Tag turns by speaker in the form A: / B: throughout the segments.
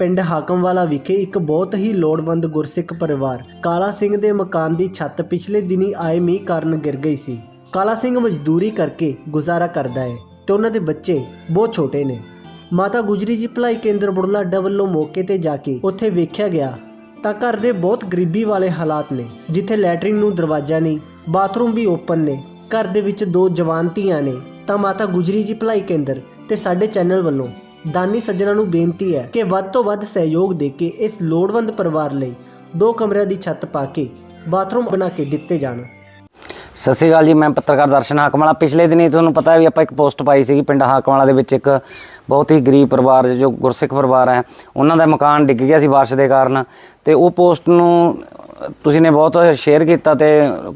A: ਪਿੰਡ ਹਾਕਮਵਾਲਾ ਵਿਖੇ ਇੱਕ ਬਹੁਤ ਹੀ ਲੋੜਵੰਦ ਗੁਰਸਿੱਖ ਪਰਿਵਾਰ ਕਾਲਾ ਸਿੰਘ ਦੇ ਮਕਾਨ ਦੀ ਛੱਤ ਪਿਛਲੇ ਦਿਨੀ ਆਏ ਮੀਂਹ ਕਾਰਨ ਗਿਰ ਗਈ ਸੀ। ਕਾਲਾ ਸਿੰਘ ਮਜ਼ਦੂਰੀ ਕਰਕੇ ਗੁਜ਼ਾਰਾ ਕਰਦਾ ਹੈ ਤੇ ਉਹਨਾਂ ਦੇ ਬੱਚੇ ਬਹੁਤ ਛੋਟੇ ਨੇ। ਮਾਤਾ ਗੁਜਰੀ ਜੀ ਭਲਾਈ ਕੇਂਦਰ ਬੁਢਲਾਡਾ ਵੱਲੋਂ ਮੌਕੇ ਤੇ ਜਾ ਕੇ ਉੱਥੇ ਵੇਖਿਆ ਗਿਆ ਤਾਂ ਘਰ ਦੇ ਬਹੁਤ ਗਰੀਬੀ ਵਾਲੇ ਹਾਲਾਤ ਨੇ, ਜਿੱਥੇ ਲੈਟਰਿਨ ਨੂੰ ਦਰਵਾਜ਼ਾ ਨਹੀਂ, ਬਾਥਰੂਮ ਵੀ ਓਪਨ ਨੇ। ਘਰ ਦੇ ਵਿੱਚ ਦੋ ਜਵਾਨ ਧੀਆਂ ਨੇ ਤਾਂ ਮਾਤਾ ਗੁਜਰੀ ਜੀ ਭਲਾਈ ਕੇਂਦਰ ਤੇ ਸਾਡੇ ਚੈਨਲ ਵੱਲੋਂ ਦਾਨੀ ਸੱਜਣਾ ਨੂੰ ਬੇਨਤੀ ਹੈ ਕਿ ਵੱਧ ਤੋਂ ਵੱਧ ਸਹਿਯੋਗ ਦੇ ਕੇ ਇਸ ਲੋੜਵੰਦ ਪਰਿਵਾਰ ਲਈ ਦੋ ਕਮਰਿਆਂ ਦੀ ਛੱਤ ਪਾ ਕੇ ਬਾਥਰੂਮ ਬਣਾ ਕੇ ਦਿੱਤੇ ਜਾਣ।
B: ਸਤਿ ਸ਼੍ਰੀ ਅਕਾਲ ਜੀ, ਮੈਂ ਪੱਤਰਕਾਰ ਦਰਸ਼ਨ ਹਾਕਮਾਲਾ। ਪਿਛਲੇ ਦਿਨੀ ਤੁਹਾਨੂੰ ਪਤਾ ਹੈ ਵੀ ਆਪਾਂ ਇੱਕ ਪੋਸਟ ਪਾਈ ਸੀਗੀ ਪਿੰਡ ਹਾਕਮਾਲਾ ਦੇ ਵਿੱਚ ਇੱਕ ਬਹੁਤ ਹੀ ਗਰੀਬ ਪਰਿਵਾਰ ਜੋ ਗੁਰਸਿੱਖ ਪਰਿਵਾਰ ਹੈ, ਉਹਨਾਂ ਦਾ ਮਕਾਨ ਡਿੱਗ ਗਿਆ ਸੀ ਬਾਰਿਸ਼ ਦੇ ਕਾਰਨ ਤੇ ਉਹ ਪੋਸਟ ਨੂੰ ਤੁਸੀਂ ਨੇ ਬਹੁਤ ਸ਼ੇਅਰ ਕੀਤਾ ਤੇ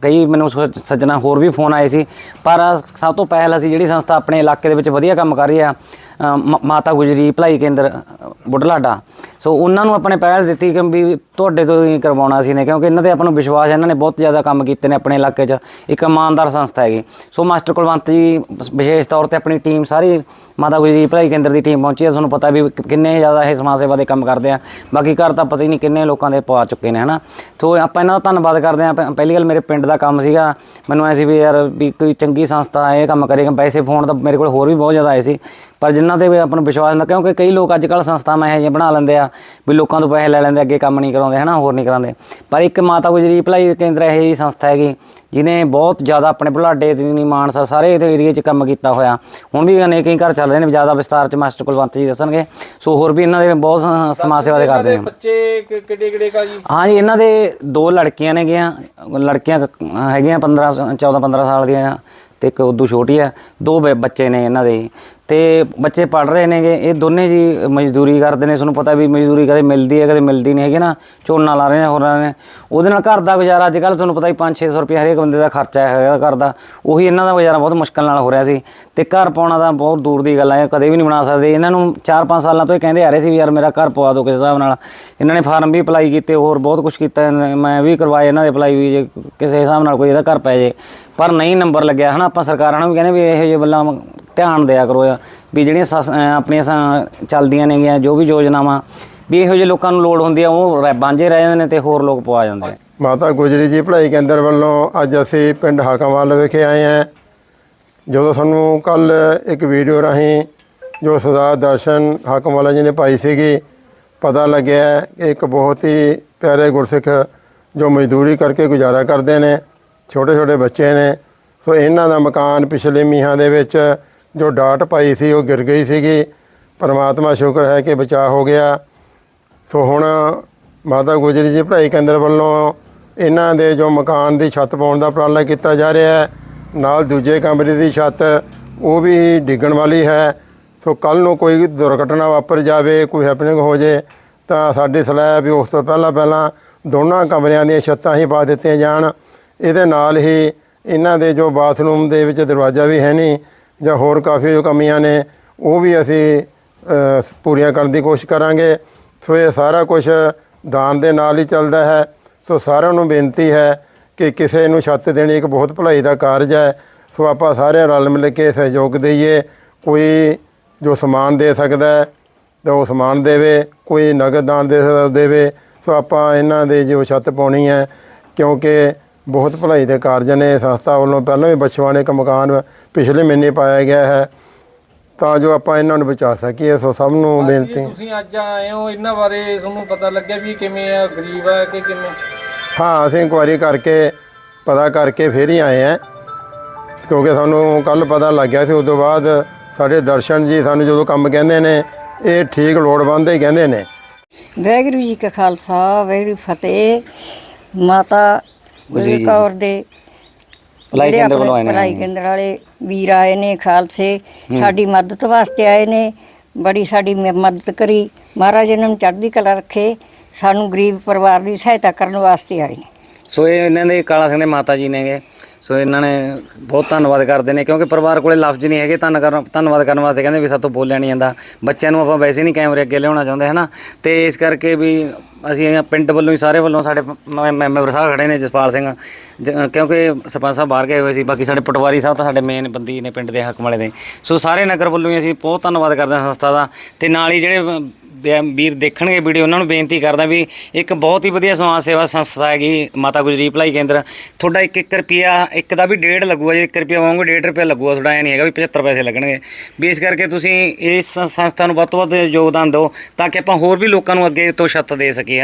B: ਕਈ ਮੈਨੂੰ ਸ- ਸੱਜਣਾ ਹੋਰ ਵੀ ਫੋਨ ਆਏ ਸੀ। ਪਰ ਸਭ ਤੋਂ ਪਹਿਲ ਅਸੀਂ ਜਿਹੜੀ ਸੰਸਥਾ ਆਪਣੇ ਇਲਾਕੇ ਦੇ ਵਿੱਚ ਵਧੀਆ ਕੰਮ ਕਰ ਰਹੀ ਆ ਅ, ਮ- ਮਾਤਾ ਗੁਜਰੀ ਭਲਾਈ ਕੇਂਦਰ ਅ, ਬੁਢਲਾਡਾ ਸੋ ਉਹਨਾਂ ਨੂੰ ਆਪਣੇ ਪਹਿਲ ਦਿੱਤੀ ਕਿ ਵੀ ਤੁਹਾਡੇ ਤੋਂ ਹੀ ਕਰਵਾਉਣਾ ਸੀ ਨੇ ਕਿਉਂਕਿ ਇਹਨਾਂ ਤੇ ਆਪਾਂ ਨੂੰ ਵਿਸ਼ਵਾਸ ਹੈ ਇਹਨਾਂ ਨੇ ਬਹੁਤ ਜ਼ਿਆਦਾ ਕੰਮ ਕੀਤੇ ਨੇ ਆਪਣੇ ਇਲਾਕੇ 'ਚ। ਇੱਕ ਇਮਾਨਦਾਰ ਸੰਸਥਾ ਹੈਗੀ। ਸੋ ਮਾਸਟਰ ਕੁਲਵੰਤ ਜੀ ਵਿਸ਼ੇਸ਼ ਤੌਰ ਤੇ ਆਪਣੀ ਟੀਮ ਸਾਰੀ ਮਾਤਾ ਗੁਜਰੀ ਭਲਾਈ ਕੇਂਦਰ ਦੀ ਟੀਮ ਪਹੁੰਚੀ ਹੈ। ਤੁਹਾਨੂੰ ਪਤਾ ਵੀ ਕਿੰਨੇ ਜ਼ਿਆਦਾ ਇਹ ਸਮਾਜ ਸੇਵਾ ਦੇ ਕੰਮ ਕਰਦੇ ਆ। ਬਾਕੀ ਘਰ ਤਾਂ ਪਤਾ ਹੀ ਨਹੀਂ ਕਿੰਨੇ ਲੋਕਾਂ ਦੇ ਪਾ ਚੁੱਕੇ ਨੇ, ਹਨਾ? ਸੋ ਆਪਾਂ ਇਹਨਾਂ ਦਾ ਧੰਨਵਾਦ ਕਰਦੇ ਆ ਪਹਿਲੀ ਗੱਲ ਮੇਰੇ ਪਿੰਡ ਦਾ ਕੰਮ ਸੀਗਾ। ਮੈਨੂੰ ਐ ਸੀ ਵੀ ਯਾਰ ਵੀ ਕੋਈ ਚੰਗੀ ਸੰਸਥਾ ਇਹ ਕੰਮ ਕਰੇਗਾ ਪੈਸੇ ਫੋਨ ਤਾਂ ਮੇਰੇ ਕੋਲ ਹੋਰ ਵੀ ਬਹੁਤ ਜ਼ਿਆਦਾ ਆਏ ਸੀ। ਪਰ ਜਿਨ੍ਹਾਂ ਤੇ ਵੀ ਆਪਾਂ ਨੂੰ ਵਿਸ਼ਵਾਸ ਹੁੰਦਾ, ਕਿਉਂਕਿ ਕਈ ਲੋਕ ਅੱਜ ਕੱਲ ਸੰਸਥਾਵਾਂ ਇਹੋ ਜਿਹੀਆਂ ਬਣਾ ਲੈਂਦੇ ਆ। ਵੀ ਲੋਕਾਂ ਤੋਂ ਪੈਸੇ ਲੈ ਲੈਂਦੇ ਅੱਗੇ ਕੰਮ ਨਹੀਂ ਕਰਾਉਂਦੇ ਹਨਾ ਹੋਰ ਨਹੀਂ ਕਰਾਉਂਦੇ। ਪਰ ਇੱਕ ਮਾਤਾ ਗੁਜਰੀ ਭਲਾਈ ਕੇਂਦਰ ਇਹ ਜਿਹੀ ਸੰਸਥਾ ਹੈਗੀ ਜਿਨੇ ਬਹੁਤ ਜ਼ਿਆਦਾ ਆਪਣੇ ਬੁਲਾਡੇ ਦੀ ਨੀ ਮਾਨਸਾ ਸਾਰੇ ਇਹਦੇ ਏਰੀਏ 'ਚ ਕੰਮ ਕੀਤਾ ਹੋਇਆ। ਹੁਣ ਵੀ ਅਨੇਕ ਹੀ ਘਰ ਚੱਲ ਰਹੇ ਨੇ ਜ਼ਿਆਦਾ ਵਿਸਤਾਰ 'ਚ ਮਾਸਟਰ ਕੁਲਵੰਤ ਜੀ ਦੱਸਣਗੇ। ਸੋ ਹੋਰ ਵੀ ਇਹਨਾਂ ਦੇ ਬਹੁਤ ਸਮਾਜ ਸੇਵਾ ਦੇ ਕਰਦੇ ਨੇ।
C: ਬੱਚੇ ਕਿ- ਕਿੱਡੇ ਕਿੱਡੇ ਕਾ ਜੀ?
B: ਹਾਂ ਜੀ ਇਹਨਾਂ ਦੇ ਦੋ ਲੜਕੀਆਂ ਨੇ ਗਿਆ ਲੜਕੀਆਂ ਹੈਗੀਆਂ 15 14 15 ਸਾਲ ਦੀਆਂ ਤੇ ਇੱਕ ਉਦੋਂ ਛੋਟੀ ਆ ਦੋ ਬੱਚੇ ਨੇ ਇਹਨਾਂ ਦੇ। ਤੇ ਬੱਚੇ ਪੜ ਰਹੇ ਨੇਗੇ। ਇਹ ਦੋਨੇ ਜੀ ਮਜ਼ਦੂਰੀ ਕਰਦੇ ਨੇ। ਤੁਹਾਨੂੰ ਪਤਾ ਵੀ ਮਜ਼ਦੂਰੀ ਕਦੇ ਮਿਲਦੀ ਹੈ, ਕਦੇ ਮਿਲਦੀ ਨਹੀਂ ਹੈਗੀ ਨਾ। ਝੋਨਾ ਲਾ ਰਹੇ ਨੇ, ਹੋਰਾਂ ਨੇ। ਉਹਦੇ ਨਾਲ ਘਰ ਦਾ ਗੁਜ਼ਾਰਾ ਅੱਜ ਕੱਲ ਤੁਹਾਨੂੰ ਪਤਾ ਹੀ 5-600 ਰੁਪਏ ਹਰੇਕ ਬੰਦੇ ਦਾ ਖਰਚਾ ਹੈਗਾ ਘਰ ਦਾ। ਉਹੀ ਇਹਨਾਂ ਦਾ ਗੁਜ਼ਾਰਾ ਬਹੁਤ ਮੁਸ਼ਕਲ ਨਾਲ ਹੋ ਰਿਹਾ ਸੀ। ਤੇ ਘਰ ਪਾਉਣਾ ਤਾਂ ਬਹੁਤ ਦੂਰ ਦੀ ਗੱਲ ਹੈ ਕਦੇ ਵੀ ਨਹੀਂ ਬਣਾ ਸਕਦੇ। ਇਹਨਾਂ ਨੂੰ 4-5 ਸਾਲਾਂ ਤੋਂ ਇਹ ਕਹਿੰਦੇ ਆ ਰਹੇ ਸੀ ਵੀ ਯਾਰ ਮੇਰਾ ਘਰ ਪਵਾ ਦਿਓ ਕਿਸੇ ਹਿਸਾਬ ਨਾਲ। ਇਹਨਾਂ ਨੇ ਫਾਰਮ ਵੀ ਅਪਲਾਈ ਕੀਤੇ, ਹੋਰ ਬਹੁਤ ਕੁਝ ਕੀਤਾ। ਮੈਂ ਵੀ ਕਰਵਾਏ ਇਹਨਾਂ ਦੇ ਅਪਲਾਈ ਵੀ, ਜੇ ਕਿਸੇ ਹਿਸਾਬ ਨਾਲ ਕੋਈ ਇਹਦਾ ਘਰ ਪੈ ਜੇ। ਪਰ ਨਹੀਂ ਨੰਬਰ ਲੱਗਿਆ। ਹਨਾ, ਆਪਾਂ ਸਰਕਾਰਾਂ ਨੂੰ ਵੀ ਕਹਿੰਦੇ ਵੀ ਇਹੋ ਜਿਹੇ ਬੱਲਾਂ ਧਿਆਨ ਦਿਆ ਕਰੋ ਵੀ ਜਿਹੜੀਆਂ ਸਸ- ਅਹ, ਆਪਣੀਆਂ ਸ- ਚੱਲਦੀਆਂ ਨੇਗੀਆਂ, ਜੋ ਵੀ ਯੋਜਨਾਵਾਂ, ਵੀ ਇਹੋ ਜਿਹੇ ਲੋਕਾਂ ਨੂੰ ਲੋੜ ਹੁੰਦੀ ਆ, ਉਹ ਰਹਿ- ਵਾਂਝੇ ਰਹਿ ਜਾਂਦੇ ਨੇ ਤੇ ਹੋਰ ਲੋਕ ਪਵਾ ਜਾਂਦੇ ਨੇ
D: ਮਾਤਾ ਗੁਜਰੀ ਜੀ ਭਲਾਈ ਕੇਂਦਰ ਵੱਲੋਂ ਅੱਜ ਅਸੀਂ ਪਿੰਡ ਹਾਕਮਵਾਲ ਵਿਖੇ ਆਏ ਹਾਂ। ਜਦੋਂ ਸਾਨੂੰ ਕੱਲ ਇੱਕ ਵੀਡੀਓ ਰਾਹੀਂ ਜੋ ਸਰਦਾਰ ਦਰਸ਼ਨ ਹਾਕਮਵਾਲਾ ਜੀ ਨੇ ਪਾਈ ਸੀਗੀ, ਪਤਾ ਲੱਗਿਆ ਕਿ ਇੱਕ ਬਹੁਤ ਹੀ ਪਿਆਰੇ ਗੁਰਸਿੱਖ ਜੋ ਮਜ਼ਦੂਰੀ ਕਰਕੇ ਗੁਜ਼ਾਰਾ ਕਰਦੇ ਨੇ ਛੋਟੇ ਛੋਟੇ ਬੱਚੇ ਨੇ। ਸੋ ਇਹਨਾਂ ਦਾ ਮਕਾਨ ਪਿਛਲੇ ਮੀਂਹਾਂ ਦੇ ਵਿੱਚ ਜੋ ਡਾਟ ਪਾਈ ਸੀ ਉਹ ਗਿਰ ਗਈ ਸੀਗੀ। ਪਰਮਾਤਮਾ ਸ਼ੁਕਰ ਹੈ ਕਿ ਬਚਾਅ ਹੋ ਗਿਆ। ਸੋ ਹੁਣ ਮਾਤਾ ਗੁਜਰੀ ਜੀ ਪੜ੍ਹਾਈ ਕੇਂਦਰ ਵੱਲੋਂ ਇਹਨਾਂ ਦੇ ਜੋ ਮਕਾਨ ਦੀ ਛੱਤ ਪਾਉਣ ਦਾ ਉਪਰਾਲਾ ਕੀਤਾ ਜਾ ਰਿਹਾ ਹੈ, ਨਾਲ ਦੂਜੇ ਕਮਰੇ ਦੀ ਛੱਤ, ਉਹ ਵੀ ਡਿੱਗਣ ਵਾਲੀ ਹੈ। ਸੋ ਕੱਲ ਨੂੰ ਕੋਈ ਦੁਰਘਟਨਾ ਵਾਪਰ ਜਾਵੇ, ਕੋਈ ਹੈਪਨਿੰਗ ਹੋ ਜੇ, ਤਾਂ ਸਾਡੀ ਸਲਾਹ ਵੀ ਉਸ ਤੋਂ ਪਹਿਲਾਂ ਪਹਿਲਾਂ ਦੋਨਾਂ ਕਮਰਿਆਂ ਦੀਆਂ ਛੱਤਾਂ ਹੀ ਪਾ ਦਿੱਤੀਆਂ ਜਾਣ। ਇਹਦੇ ਨਾਲ ਹੀ ਇਹਨਾਂ ਦੇ ਜੋ ਬਾਥਰੂਮ ਦੇ ਵਿੱਚ ਦਰਵਾਜ਼ਾ ਵੀ ਹੈ ਨਹੀਂ ਜਾਂ ਹੋਰ ਕਾਫੀ ਜੋ ਕਮੀਆਂ ਨੇ, ਉਹ ਵੀ ਅਸੀਂ ਪੂਰੀਆਂ ਕਰਨ ਦੀ ਕੋਸ਼ਿਸ਼ ਕਰਾਂਗੇ। ਸੋ ਇਹ ਸਾਰਾ ਕੁਝ ਦਾਨ ਦੇ ਨਾਲ ਹੀ ਚੱਲਦਾ ਹੈ। ਸੋ ਸਾਰਿਆਂ ਨੂੰ ਬੇਨਤੀ ਹੈ ਕਿ ਕਿਸੇ ਨੂੰ ਛੱਤ ਦੇਣੀ ਇੱਕ ਬਹੁਤ ਭਲਾਈ ਦਾ ਕਾਰਜ ਹੈ। ਸੋ ਆਪਾਂ ਸਾਰੇ ਰਲ ਮਿਲ ਕੇ ਸਹਿਯੋਗ ਦਈਏ। ਕੋਈ ਜੋ ਸਮਾਨ ਦੇ ਸਕਦਾ ਹੈ, ਤਾਂ ਉਹ ਸਮਾਨ ਦੇਵੇ। ਕੋਈ ਨਗਦ ਦਾਨ ਦੇ ਸਕਦਾ ਦੇਵੇ। ਸੋ ਆਪਾਂ ਇਹਨਾਂ ਦੇ ਜੋ ਛੱਤ ਪਾਉਣੀ ਹੈ, ਕਿਉਂਕਿ ਬਹੁਤ ਭਲਾਈ ਦੇ ਕਾਰਜ ਨੇ ਸੰਸਥਾ ਵੱਲੋਂ ਪਹਿਲਾਂ ਵੀ ਬਛਵਾਣੇ ਇੱਕ ਮਕਾਨ ਪਿਛਲੇ ਮਹੀਨੇ ਪਾਇਆ ਗਿਆ ਹੈ। ਤਾਂ ਜੋ ਆਪਾਂ ਇਹਨਾਂ ਨੂੰ ਬਚਾ ਸਕੀਏ ਸੋ ਸਭ ਨੂੰ ਬੇਨਤੀ।
C: ਤੁਸੀਂ ਅੱਜ ਆਏ ਹੋ ਇਹਨਾਂ ਬਾਰੇ ਤੁਹਾਨੂੰ ਪਤਾ ਲੱਗਿਆ ਵੀ ਕਿਵੇਂ ਆ ਗਰੀਬ ਆ ਕਿ ਕਿਵੇਂ?
D: ਹਾਂ ਅਸੀਂ ਇਨਕੁਆਇਰੀ ਕਰਕੇ ਪਤਾ ਕਰਕੇ ਫਿਰ ਹੀ ਆਏ ਹਾਂ। ਕਿਉਂਕਿ ਸਾਨੂੰ ਕੱਲ ਪਤਾ ਲੱਗਿਆ ਸੀ ਉਸ ਤੋਂ ਬਾਅਦ ਸਾਡੇ ਦਰਸ਼ਨ ਜੀ ਸਾਨੂੰ ਜਦੋਂ ਕੰਮ ਕਹਿੰਦੇ ਨੇ ਇਹ ਠੀਕ ਲੋੜਵੰਦ ਹੀ ਕਹਿੰਦੇ ਨੇ।
E: ਵਾਹਿਗੁਰੂ ਜੀ ਕਾ ਖਾਲਸਾ ਵਾਹਿਗੁਰੂ ਫਤਿਹ। ਮਾਤਾ ਗੁਜਰੀ ਕੌਰ ਦੇ
B: ਭਲਾਈ
E: ਜਿਹੜੇ
B: ਕੇਂਦਰ ਵੱਲੋਂ ਆਏ
E: ਆਪਣੇ
B: ਨੇ।
E: ਭਲਾਈ ਕੇਂਦਰ ਵਾਲੇ ਵੀਰ ਆਏ ਨੇ ਖਾਲਸੇ ਸਾਡੀ ਮਦਦ ਵਾਸਤੇ ਆਏ ਨੇ ਬੜੀ ਸਾਡੀ ਮ- ਮਦਦ ਕਰੀ। ਮਹਾਰਾਜ ਇਹਨਾਂ ਨੂੰ ਚੜ੍ਹਦੀ ਕਲਾ ਰੱਖੇ ਸਾਨੂੰ ਗਰੀਬ ਪਰਿਵਾਰ ਦੀ ਸਹਾਇਤਾ ਕਰਨ ਵਾਸਤੇ ਆਏ ਨੇ।
B: ਸੋ ਇਹ ਇਹਨਾਂ ਦੇ ਕਾਲਾ ਸਿੰਘ ਦੇ ਮਾਤਾ ਜੀ ਨੇਗੇ। ਸੋ ਇਹਨਾਂ ਨੇ ਬਹੁਤ ਧੰਨਵਾਦ ਕਰਦੇ ਨੇ, ਕਿਉਂਕਿ ਪਰਿਵਾਰ ਕੋਲੇ ਲਫ਼ਜ਼ ਨਹੀਂ ਹੈਗੇ, ਧੰਨ ਕਰਨ, ਧੰਨਵਾਦ ਕਰਨ ਵਾਸਤੇ ਕਹਿੰਦੇ ਵੀ ਸਾਤੋਂ ਬੋਲਿਆ ਨਹੀਂ ਜਾਂਦਾ। ਬੱਚਿਆਂ ਨੂੰ ਆਪਾਂ ਵੈਸੇ ਨਹੀਂ ਕੈਮਰੇ ਅੱਗੇ ਲਿਆਉਣਾ ਚਾਹੁੰਦੇ, ਹਨਾ? ਤੇ ਇਸ ਕਰਕੇ ਵੀ ਅਸੀਂ ਪਿੰਡ ਵੱਲੋਂ ਹੀ ਸਾਰੇ ਵੱਲੋਂ ਸਾਡੇ ਮੈਂਬਰ ਸਾਹਿਬ ਖੜੇ ਨੇ, ਜਸਪਾਲ ਸਿੰਘ। ਜ- ਕਿਉਂਕਿ ਸਰਪੰਚ ਸਾਹਿਬ ਬਾਹਰ ਗਏ ਹੋਏ ਸੀ, ਬਾਕੀ ਸਾਡੇ ਪਟਵਾਰੀ ਸਾਹਿਬ ਤਾਂ ਸਾਡੇ ਮੇਨ ਬੰਦੀ ਨੇ ਪਿੰਡ ਦੇ ਹੱਕ ਵਾਲੇ ਦੇ ਸੋ ਸਾਰੇ ਨਗਰ ਵੱਲੋਂ ਹੀ ਅਸੀਂ ਬਹੁਤ ਧੰਨਵਾਦ ਕਰਦੇ ਹਾਂ ਸੰਸਥਾ ਦਾ। ਤੇ ਨਾਲ ਹੀ ਜਿਹੜੇ ਦੇ- ਵੀਰ ਦੇਖਣਗੇ ਵੀਡੀਓ, ਉਹਨਾਂ ਨੂੰ ਬੇਨਤੀ ਕਰਦਾ ਵੀ ਇੱਕ ਬਹੁਤ ਹੀ ਵਧੀਆ ਸਮਾਜ ਸੇਵਾ ਸੰਸਥਾ ਹੈਗੀ ਮਾਤਾ ਗੁਜਰੀ ਭਲਾਈ ਕੇਂਦਰ। ਤੁਹਾਡਾ 1-1 ਰੁਪਿਆ ਇੱਕ ਦਾ ਵੀ ਡੇਢ ਲੱਗੂਗਾ, ਜੇ 1 ਰੁਪਿਆ ਵਾਂਗੂ 1.5 ਰੁਪਿਆ ਲੱਗੂਗਾ, ਤੁਹਾਡਾ ਐ ਨਹੀਂ ਹੈਗਾ ਵੀ 75 ਪੈਸੇ ਲੱਗਣਗੇ। ਵੀ ਇਸ ਕਰਕੇ ਤੁਸੀਂ ਇਸ ਸੰਸਥਾ ਨੂੰ ਵੱਧ ਤੋਂ ਵੱਧ ਯੋਗਦਾਨ ਦਿਓ, ਤਾਂ ਕਿ ਆਪਾਂ ਹੋਰ ਵੀ ਲੋਕਾਂ ਨੂੰ ਅੱਗੇ ਤੋਂ ਛੱਤ ਦੇ ਸਕੀਏ, ਹੈ ਨਾ?